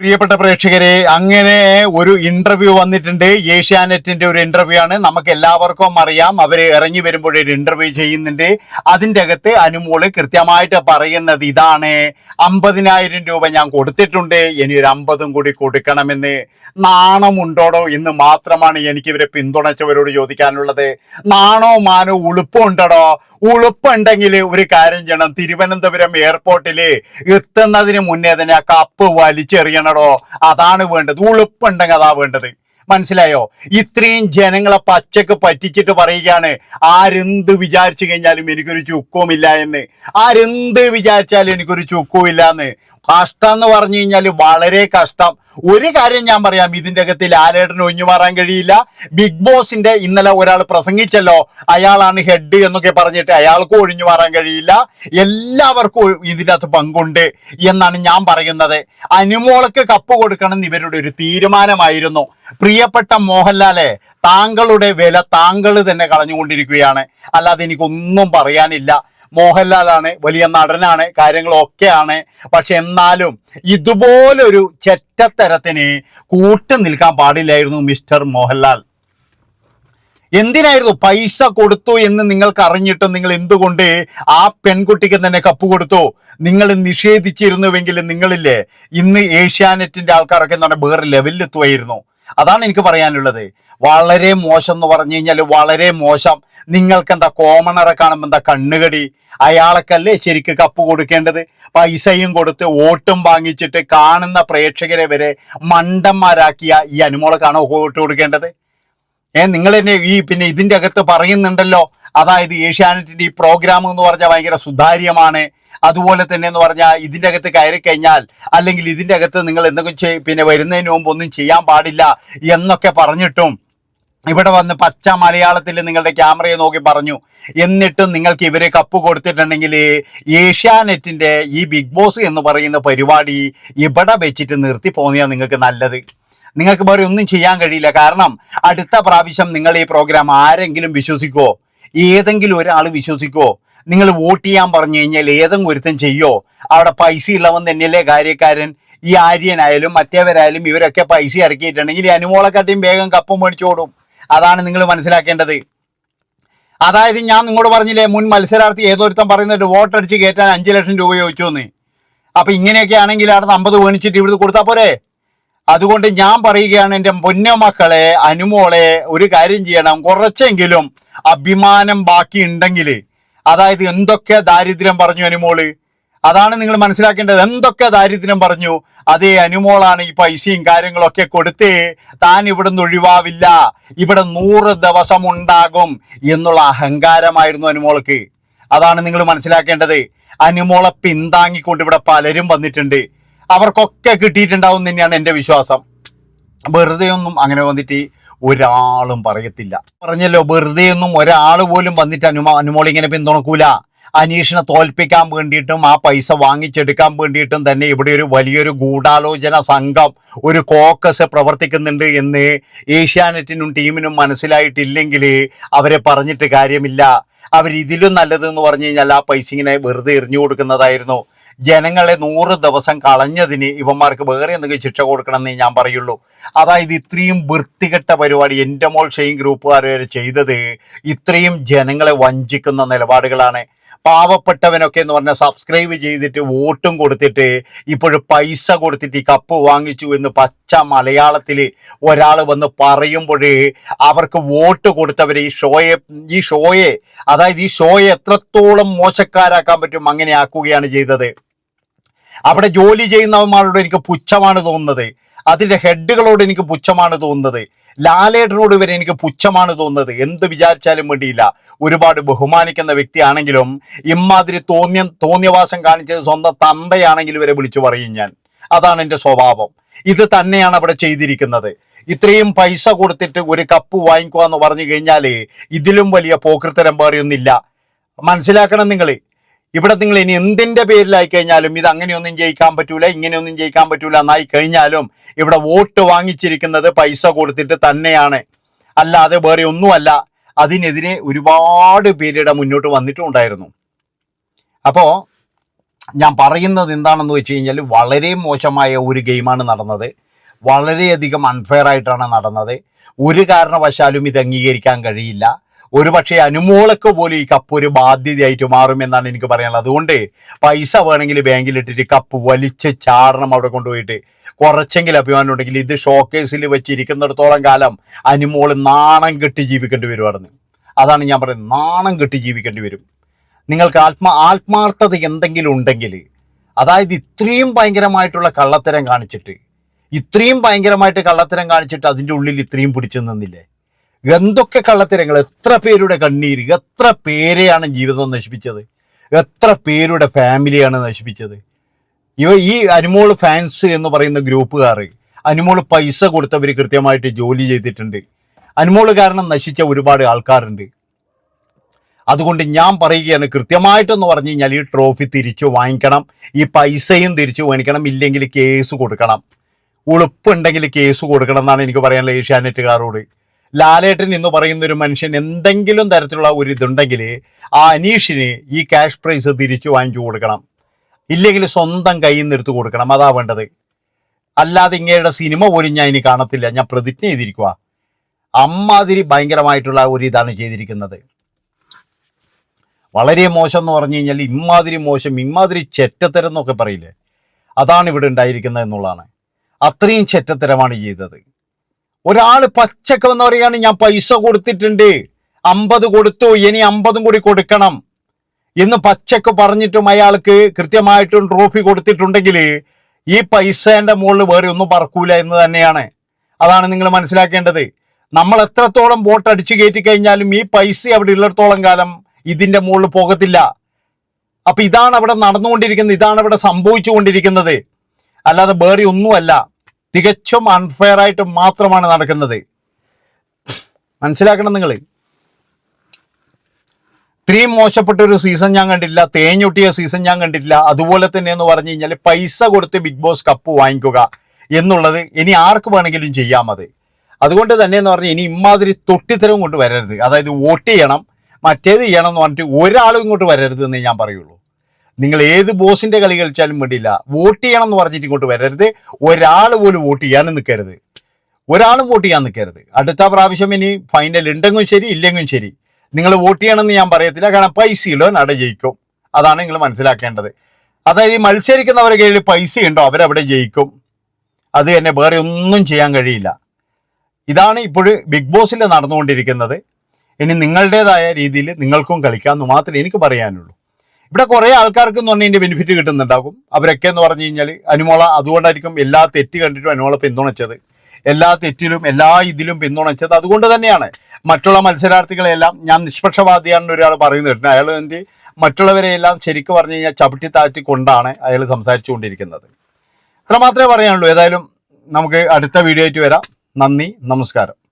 പ്രിയപ്പെട്ട പ്രേക്ഷകരെ അങ്ങനെ ഒരു ഇന്റർവ്യൂ വന്നിട്ടുണ്ട്. ഏഷ്യാനെറ്റിന്റെ ഒരു ഇന്റർവ്യൂ ആണ്. നമുക്ക് എല്ലാവർക്കും അറിയാം. അവർ ഇറങ്ങി വരുമ്പോൾ ഒരു ഇന്റർവ്യൂ ചെയ്യുന്നുണ്ട്. അതിന്റെ അകത്ത് അനുമോൾ കൃത്യമായിട്ട് പറയുന്നത് ഇതാണ്. അമ്പതിനായിരം രൂപ ഞാൻ കൊടുത്തിട്ടുണ്ട്. ഇനി ഒരു അമ്പതും കൂടി കൊടുക്കണമെന്ന് നാണമുണ്ടോടോ എന്ന് മാത്രമാണ് എനിക്ക് ഇവരെ പിന്തുണച്ചവരോട് ചോദിക്കാനുള്ളത്. നാണോ മാനോ ഉളുപ്പുണ്ടോ ഉളുപ്പുണ്ടെങ്കിൽ ഒരു കാര്യം ചെയ്യണം. തിരുവനന്തപുരം എയർപോർട്ടിൽ എത്തുന്നതിന് മുന്നേ തന്നെ ആ കപ്പ് വലിച്ചെറിയണടോ അതാണ് വേണ്ടത്. ഉളുപ്പുണ്ടെങ്കിൽ അതാ വേണ്ടത്. മനസ്സിലായോ? ഇത്രയും ജനങ്ങളെ പച്ചക്ക് പറ്റിച്ചിട്ട് പറയുകയാണ് ആരെന്ത് വിചാരിച്ചു കഴിഞ്ഞാലും എനിക്കൊരു ചുക്കുമില്ല എന്ന്. ആരെന്ത് വിചാരിച്ചാലും എനിക്കൊരു ചുക്കുമില്ല എന്ന്. കഷ്ടം എന്ന് പറഞ്ഞു കഴിഞ്ഞാൽ വളരെ കഷ്ടം. ഒരു കാര്യം ഞാൻ പറയാം ഇതിന്റെ അകത്ത് ലാലേട്ടന് ഒഴിഞ്ഞു മാറാൻ കഴിയില്ല. ബിഗ് ബോസിന്റെ ഇന്നലെ ഒരാൾ പ്രസംഗിച്ചല്ലോ അയാളാണ് ഹെഡ് എന്നൊക്കെ പറഞ്ഞിട്ട് അയാൾക്കും ഒഴിഞ്ഞു മാറാൻ കഴിയില്ല. എല്ലാവർക്കും ഇതിനകത്ത് പങ്കുണ്ട് എന്നാണ് ഞാൻ പറയുന്നത്. അനുമോളക്ക് കപ്പ് കൊടുക്കണം ഇവരുടെ ഒരു തീരുമാനമായിരുന്നു. പ്രിയപ്പെട്ട മോഹൻലാലെ താങ്കളുടെ വില താങ്കൾ തന്നെ കളഞ്ഞുകൊണ്ടിരിക്കുകയാണ്. അല്ലാതെ എനിക്കൊന്നും പറയാനില്ല. മോഹൻലാലാണ് വലിയ നടനാണ് കാര്യങ്ങളൊക്കെയാണ്. പക്ഷെ എന്നാലും ഇതുപോലൊരു ചെറ്റത്തരത്തിന് കൂട്ടു നിൽക്കാൻ പാടില്ലായിരുന്നു മിസ്റ്റർ മോഹൻലാൽ. എന്തിനായിരുന്നു പൈസ കൊടുത്തു എന്ന് നിങ്ങൾക്ക് അറിഞ്ഞിട്ടും നിങ്ങൾ എന്തുകൊണ്ട് ആ പെൺകുട്ടിക്ക് തന്നെ കപ്പ് കൊടുത്തു? നിങ്ങൾ നിഷേധിച്ചിരുന്നുവെങ്കിൽ നിങ്ങളില്ലേ? ഇന്ന് ഏഷ്യാനെറ്റിന്റെ ആൾക്കാരൊക്കെ എന്ന് പറഞ്ഞാൽ വേറെ ലെവലിലെത്തുമായിരുന്നു അതാണ് എനിക്ക് പറയാനുള്ളത്. വളരെ മോശം എന്ന് പറഞ്ഞു കഴിഞ്ഞാൽ വളരെ മോശം. നിങ്ങൾക്ക് എന്താ കോമണറെ കാണുമ്പോൾ എന്താ കണ്ണുകടി? അയാൾക്കല്ലേ ശരിക്ക് കപ്പ് കൊടുക്കേണ്ടത്? പൈസയും കൊടുത്ത് വോട്ടും വാങ്ങിച്ചിട്ട് കാണുന്ന പ്രേക്ഷകരെ വരെ മണ്ടന്മാരാക്കിയ ഈ അനുമോളക്കാണോ വോട്ട് കൊടുക്കേണ്ടത്? ഏ നിങ്ങൾ തന്നെ ഈ പിന്നെ ഇതിന്റെ അകത്ത് പറയുന്നുണ്ടല്ലോ. അതായത് ഏഷ്യാനെറ്റിന്റെ ഈ പ്രോഗ്രാം എന്ന് പറഞ്ഞാൽ ഭയങ്കര സുതാര്യമാണ്. അതുപോലെ തന്നെ എന്ന് പറഞ്ഞാൽ ഇതിന്റെ അകത്ത് കയറി കഴിഞ്ഞാൽ അല്ലെങ്കിൽ ഇതിന്റെ അകത്ത് നിങ്ങൾ എന്തെങ്കിലും പിന്നെ വരുന്നതിന് മുമ്പ് ഒന്നും ചെയ്യാൻ പാടില്ല എന്നൊക്കെ പറഞ്ഞിട്ടും ഇവിടെ വന്ന് പച്ച മലയാളത്തിൽ നിങ്ങളുടെ ക്യാമറയെ നോക്കി പറഞ്ഞു. എന്നിട്ടും നിങ്ങൾക്ക് ഇവരെ കപ്പ് കൊടുത്തിട്ടുണ്ടെങ്കിൽ ഏഷ്യാനെറ്റിന്റെ ഈ ബിഗ് ബോസ് എന്ന് പറയുന്ന പരിപാടി ഇവിടെ വെച്ചിട്ട് നിർത്തി പോന്നിയാൽ നിങ്ങൾക്ക് നല്ലത്. നിങ്ങൾക്ക് വേറെ ഒന്നും ചെയ്യാൻ കഴിയില്ല. കാരണം അടുത്ത പ്രാവശ്യം നിങ്ങൾ ഈ പ്രോഗ്രാം ആരെങ്കിലും വിശ്വസിക്കോ? ഏതെങ്കിലും ഒരാൾ വിശ്വസിക്കോ? നിങ്ങൾ വോട്ട് ചെയ്യാൻ പറഞ്ഞു കഴിഞ്ഞാൽ ഏതെങ്കിലും ഒരുത്തൻ ചെയ്യോ? അവിടെ പൈസ ഉള്ളവൻ തന്നെയല്ലേ കാര്യക്കാരൻ? ഈ ആര്യനായാലും മറ്റേവരായാലും ഇവരൊക്കെ പൈസ ഇറക്കിയിട്ടുണ്ടെങ്കിൽ അനുമോളക്കാട്ടിയും വേഗം കപ്പും മേടിച്ചോടും അതാണ് നിങ്ങൾ മനസ്സിലാക്കേണ്ടത്. അതായത് ഞാൻ നിങ്ങളോട് പറഞ്ഞില്ലേ മുൻ മത്സരാർത്ഥി ഏതൊരുത്തൻ പറയുന്നത് വോട്ടടിച്ച് കയറ്റാൻ അഞ്ച് ലക്ഷം രൂപ ചോദിച്ചു എന്ന്. അപ്പൊ ഇങ്ങനെയൊക്കെ ആണെങ്കിൽ അവിടെ അമ്പത് മേടിച്ചിട്ട് ഇവിടുന്ന് കൊടുത്താൽ പോരെ? അതുകൊണ്ട് ഞാൻ പറയുകയാണ് എന്റെ പൊന്ന മക്കളെ അനുമോളെ ഒരു കാര്യം ചെയ്യണം. കുറച്ചെങ്കിലും അഭിമാനം ബാക്കി ഉണ്ടെങ്കിൽ അതായത് എന്തൊക്കെ ദാരിദ്ര്യം പറഞ്ഞു അനുമോൾ? അതാണ് നിങ്ങൾ മനസ്സിലാക്കേണ്ടത്. എന്തൊക്കെ ദാരിദ്ര്യം പറഞ്ഞു? അതേ അനുമോളാണ് ഈ പൈസയും കാര്യങ്ങളൊക്കെ കൊടുത്ത് താൻ ഇവിടുന്ന് ഒഴിവാവില്ല. ഇവിടെ നൂറ് ദിവസം ഉണ്ടാകും എന്നുള്ള അഹങ്കാരമായിരുന്നു അനുമോൾക്ക്. അതാണ് നിങ്ങൾ മനസ്സിലാക്കേണ്ടത്. അനുമോളെ പിന്താങ്ങിക്കൊണ്ട് ഇവിടെ പലരും വന്നിട്ടുണ്ട്. അവർക്കൊക്കെ കിട്ടിയിട്ടുണ്ടാവും തന്നെയാണ് എന്റെ വിശ്വാസം. വെറുതെ ഒന്നും അങ്ങനെ വന്നിട്ട് ഒരാളും പറയത്തില്ല. പറഞ്ഞല്ലോ വെറുതെ ഒന്നും ഒരാൾ പോലും വന്നിട്ട് അനുമ അനുമോളിങ്ങനെ പിന്തുണക്കൂല. അനീഷിനെ തോൽപ്പിക്കാൻ വേണ്ടിയിട്ടും ആ പൈസ വാങ്ങിച്ചെടുക്കാൻ വേണ്ടിയിട്ടും തന്നെ ഇവിടെ ഒരു വലിയൊരു ഗൂഢാലോചന സംഘം ഒരു കോക്കസ് പ്രവർത്തിക്കുന്നുണ്ട് എന്ന് ഏഷ്യാനെറ്റിനും ടീമിനും മനസ്സിലായിട്ടില്ലെങ്കിൽ അവരെ പറഞ്ഞിട്ട് കാര്യമില്ല. അവർ ഇതിലും നല്ലതെന്ന് പറഞ്ഞു കഴിഞ്ഞാൽ ആ പൈസ ഇങ്ങനെ വെറുതെ എറിഞ്ഞു കൊടുക്കുന്നതായിരുന്നു. ജനങ്ങളെ നൂറ് ദിവസം കളഞ്ഞതിന് ഇവന്മാർക്ക് വേറെ എന്തെങ്കിലും ശിക്ഷ കൊടുക്കണമെന്നേ ഞാൻ പറയുള്ളൂ. അതായത് ഇത്രയും വൃത്തികെട്ട പരിപാടി എന്റെ മോൾ ഷെയിൻ ഗ്രൂപ്പുകാർ വരെ ചെയ്തത് ഇത്രയും ജനങ്ങളെ വഞ്ചിക്കുന്ന നിലപാടുകളാണ്. പാവപ്പെട്ടവനൊക്കെ എന്ന് പറഞ്ഞാൽ സബ്സ്ക്രൈബ് ചെയ്തിട്ട് വോട്ടും കൊടുത്തിട്ട് ഇപ്പോഴും പൈസ കൊടുത്തിട്ട് ഈ കപ്പ് വാങ്ങിച്ചു എന്ന് പച്ച മലയാളത്തിൽ ഒരാൾ വന്ന് പറയുമ്പോൾ അവർക്ക് വോട്ട് കൊടുത്തവരെ ഈ ഷോയെ ഈ ഷോയെ അതായത് ഈ ഷോയെ എത്രത്തോളം മോശക്കാരാക്കാൻ പറ്റും അങ്ങനെ ആക്കുകയാണ് ചെയ്തത്. അവിടെ ജോലി ചെയ്യുന്നവന്മാരോട് എനിക്ക് പുച്ഛമാണ് തോന്നുന്നത്. അതിന്റെ ഹെഡുകളോട് എനിക്ക് പുച്ഛമാണ് തോന്നുന്നത്. ലാലേട്ടനോട് വരെ എനിക്ക് പുച്ഛമാണ് തോന്നുന്നത്. എന്ത് വിചാരിച്ചാലും വേണ്ടിയില്ല. ഒരുപാട് ബഹുമാനിക്കുന്ന വ്യക്തിയാണെങ്കിലും ഇമാതിരി തോന്നിയ തോന്നിയവാസം കാണിച്ചത് സ്വന്തം തന്തയാണെങ്കിൽ വരെ വിളിച്ചു പറയും ഞാൻ. അതാണ് എന്റെ സ്വഭാവം. ഇത് തന്നെയാണ് അവിടെ ചെയ്തിരിക്കുന്നത്. ഇത്രയും പൈസ കൊടുത്തിട്ട് ഒരു കപ്പ് വാങ്ങിക്കുക എന്ന് പറഞ്ഞു കഴിഞ്ഞാൽ ഇതിലും വലിയ പോക്കൃത്തരം വേറെയൊന്നില്ല മനസ്സിലാക്കണം നിങ്ങൾ ഇവിടെ നിങ്ങൾ ഇനി എന്തിന്റെ പേരിലായി കഴിഞ്ഞാലും ഇത് അങ്ങനെയൊന്നും ജയിക്കാൻ പറ്റൂല ഇങ്ങനെയൊന്നും ജയിക്കാൻ പറ്റൂല എന്നായി കഴിഞ്ഞാലും ഇവിടെ വോട്ട് വാങ്ങിച്ചിരിക്കുന്നത് പൈസ കൊടുത്തിട്ട് തന്നെയാണ്. അല്ലാതെ വേറെ ഒന്നുമല്ല. അതിനെതിരെ ഒരുപാട് പേരുടെ മുന്നോട്ട് വന്നിട്ടുണ്ടായിരുന്നു. അപ്പോൾ ഞാൻ പറയുന്നത് എന്താണെന്ന് വെച്ച് കഴിഞ്ഞാൽ വളരെ മോശമായ ഒരു ഗെയിമാണ് നടന്നത്. വളരെയധികം അൺഫെയർ ആയിട്ടാണ് നടന്നത്. ഒരു കാരണവശാലും ഇത് അംഗീകരിക്കാൻ കഴിയില്ല. ഒരു പക്ഷേ അനുമോളക്ക് പോലും ഈ കപ്പ് ഒരു ബാധ്യതയായിട്ട് മാറും എന്നാണ് എനിക്ക് പറയാനുള്ളത്. അതുകൊണ്ട് പൈസ വേണമെങ്കിൽ ബാങ്കിലിട്ടിട്ട് കപ്പ് വലിച്ച് ചാടണം അവിടെ കൊണ്ടുപോയിട്ട്. കുറച്ചെങ്കിലും അഭിമാനം ഉണ്ടെങ്കിൽ ഇത് ഷോക്കേസിൽ വെച്ചിരിക്കുന്നിടത്തോളം കാലം അനുമോൾ നാണം കെട്ടി ജീവിക്കേണ്ടി വരുവായിരുന്നു. അതാണ് ഞാൻ പറയുന്നത്. നാണം കെട്ടി ജീവിക്കേണ്ടി വരും. നിങ്ങൾക്ക് ആത്മാ ആത്മാർത്ഥത എന്തെങ്കിലും ഉണ്ടെങ്കിൽ അതായത് ഇത്രയും ഭയങ്കരമായിട്ടുള്ള കള്ളത്തരം കാണിച്ചിട്ട് ഇത്രയും ഭയങ്കരമായിട്ട് കള്ളത്തരം കാണിച്ചിട്ട് അതിന്റെ ഉള്ളിൽ ഇത്രയും പിടിച്ചു നിന്നില്ലേ? എന്തൊക്കെ കള്ളത്തരങ്ങൾ? എത്ര പേരുടെ കണ്ണീര്? എത്ര പേരെയാണ് ജീവിതം നശിപ്പിച്ചത്? എത്ര പേരുടെ ഫാമിലിയാണ് നശിപ്പിച്ചത്? ഇവ ഈ അനുമോൾ ഫാൻസ് എന്ന് പറയുന്ന ഗ്രൂപ്പുകാർ അനുമോൾ പൈസ കൊടുത്തവർ കൃത്യമായിട്ട് ജോലി ചെയ്തിട്ടുണ്ട്. അനുമോൾ കാരണം നശിച്ച ഒരുപാട് ആൾക്കാരുണ്ട്. അതുകൊണ്ട് ഞാൻ പറയുകയാണ് കൃത്യമായിട്ടെന്ന് പറഞ്ഞു കഴിഞ്ഞാൽ ഈ ട്രോഫി തിരിച്ചു വാങ്ങിക്കണം ഈ പൈസയും തിരിച്ചു വാങ്ങിക്കണം ഇല്ലെങ്കിൽ കേസ് കൊടുക്കണം. ഉളുപ്പുണ്ടെങ്കിൽ കേസ് കൊടുക്കണം എന്നാണ് എനിക്ക് പറയാനുള്ളത് ഏഷ്യാനെറ്റുകാരോട്. ലാലേട്ടൻ എന്ന് പറയുന്ന ഒരു മനുഷ്യൻ എന്തെങ്കിലും തരത്തിലുള്ള ഒരു ഇതുണ്ടെങ്കിൽ ആ അനീഷിന് ഈ ക്യാഷ് പ്രൈസ് തിരിച്ചു വാങ്ങിച്ചു കൊടുക്കണം. ഇല്ലെങ്കിൽ സ്വന്തം കയ്യിൽ നിന്ന് എടുത്തു കൊടുക്കണം. അതാ വേണ്ടത്. അല്ലാതെ ഇങ്ങയുടെ സിനിമ പോലും ഞാൻ ഇനി കാണത്തില്ല. ഞാൻ പ്രതിജ്ഞ ചെയ്തിരിക്കുക അമ്മാതിരി ഭയങ്കരമായിട്ടുള്ള ഒരു ഇതാണ് ചെയ്തിരിക്കുന്നത്. വളരെ മോശം എന്ന് പറഞ്ഞു കഴിഞ്ഞാൽ ഇമ്മാതിരി മോശം ഇമ്മാതിരി ചെറ്റത്തരം എന്നൊക്കെ പറയില്ലേ? അതാണ് ഇവിടെ ഉണ്ടായിരിക്കുന്നത് എന്നുള്ളതാണ്. അത്രയും ചെറ്റത്തരമാണ് ചെയ്തത്. ഒരാൾ പച്ചക്ക് വന്ന് പറയുകയാണ് ഞാൻ പൈസ കൊടുത്തിട്ടുണ്ട്. അമ്പത് കൊടുത്തു. ഇനി അമ്പതും കൂടി കൊടുക്കണം. എന്ന് പച്ചക്ക് പറഞ്ഞിട്ടും അയാൾക്ക് കൃത്യമായിട്ടും ട്രോഫി കൊടുത്തിട്ടുണ്ടെങ്കിൽ ഈ പൈസേന്റെ മുകളിൽ വേറെ ഒന്നും പറക്കൂല എന്ന് തന്നെയാണ്. അതാണ് നിങ്ങൾ മനസ്സിലാക്കേണ്ടത്. നമ്മൾ എത്രത്തോളം വോട്ട് അടിച്ചു കയറ്റി കഴിഞ്ഞാലും ഈ പൈസ അവിടെ ഉള്ളിടത്തോളം കാലം ഇതിന്റെ മുകളിൽ പോകത്തില്ല. അപ്പൊ ഇതാണ് അവിടെ നടന്നുകൊണ്ടിരിക്കുന്നത് ഇതാണ് ഇവിടെ സംഭവിച്ചുകൊണ്ടിരിക്കുന്നത്. അല്ലാതെ വേറെ ഒന്നുമല്ല. തികച്ചും അൺഫെയർ ആയിട്ട് മാത്രമാണ് നടക്കുന്നത്. മനസ്സിലാക്കണം നിങ്ങൾ ഇത്രയും മോശപ്പെട്ട ഒരു സീസൺ ഞാൻ കണ്ടില്ല തേഞ്ഞൊട്ടിയ സീസൺ ഞാൻ കണ്ടില്ല അതുപോലെ തന്നെ എന്ന് പറഞ്ഞു കഴിഞ്ഞാൽ പൈസ കൊടുത്ത് ബിഗ് ബോസ് കപ്പ് വാങ്ങിക്കുക എന്നുള്ളത് ഇനി ആർക്ക് വേണമെങ്കിലും ചെയ്യാം അത്. അതുകൊണ്ട് തന്നെ എന്ന് പറഞ്ഞാൽ ഇനി ഇമാതിരി തൊട്ടിത്തരം കൊണ്ട് വരരുത്. അതായത് വോട്ട് ചെയ്യണം മറ്റേത് ചെയ്യണം എന്ന് പറഞ്ഞിട്ട് ഒരാളും ഇങ്ങോട്ട് വരരുത് എന്നേ ഞാൻ പറയുള്ളൂ. നിങ്ങൾ ഏത് ബോസിന്റെ കളി കളിച്ചാലും വേണ്ടിയില്ല. വോട്ട് ചെയ്യണം എന്ന് പറഞ്ഞിട്ട് ഇങ്ങോട്ട് വരരുത്. ഒരാൾ പോലും വോട്ട് ചെയ്യാനും നിൽക്കരുത്. ഒരാളും വോട്ട് ചെയ്യാൻ നിൽക്കരുത്. അടുത്ത പ്രാവശ്യം ഇനി ഫൈനൽ ഉണ്ടെങ്കിലും ശരി ഇല്ലെങ്കിലും ശരി. നിങ്ങൾ വോട്ട് ചെയ്യണമെന്ന് ഞാൻ പറയത്തില്ല. കാരണം പൈസയിലോ നട ജയിക്കും. അതാണ് നിങ്ങൾ മനസ്സിലാക്കേണ്ടത്. അതായത് ഈ മത്സരിക്കുന്നവരുടെ കയ്യിൽ ഉണ്ടോ അവരവിടെ ജയിക്കും. അത് തന്നെ വേറെ ഒന്നും ചെയ്യാൻ കഴിയില്ല. ഇതാണ് ഇപ്പോൾ ബിഗ് ബോസിൽ നടന്നുകൊണ്ടിരിക്കുന്നത്. ഇനി നിങ്ങളുടേതായ രീതിയിൽ നിങ്ങൾക്കും കളിക്കാമെന്ന് മാത്രമേ എനിക്ക് പറയാനുള്ളൂ. ഇവിടെ കുറേ ആൾക്കാർക്ക് എന്ന് പറഞ്ഞാൽ ബെനിഫിറ്റ് കിട്ടുന്നുണ്ടാകും. അവരൊക്കെ എന്ന് പറഞ്ഞു കഴിഞ്ഞാൽ അനുമോള അതുകൊണ്ടായിരിക്കും എല്ലാ തെറ്റ് കണ്ടിട്ടും അനുമോള പിന്തുണച്ചത്. എല്ലാ തെറ്റിലും എല്ലാ ഇതിലും പിന്തുണച്ചത് അതുകൊണ്ട് തന്നെയാണ്. മറ്റുള്ള മത്സരാർത്ഥികളെല്ലാം ഞാൻ നിഷ്പക്ഷവാദിയാണെന്ന് ഒരാൾ പറയുന്നുണ്ട് അയാൾ എന്റെ മറ്റുള്ളവരെയെല്ലാം ശരിക്കും പറഞ്ഞു കഴിഞ്ഞാൽ ചവിട്ടി താഴ്ത്തി കൊണ്ടാണ് അയാൾ സംസാരിച്ചുകൊണ്ടിരിക്കുന്നത് ഇത്ര മാത്രമേ പറയാനുള്ളൂ. ഏതായാലും നമുക്ക് അടുത്ത വീഡിയോ ആയിട്ട് വരാം. നന്ദി നമസ്കാരം.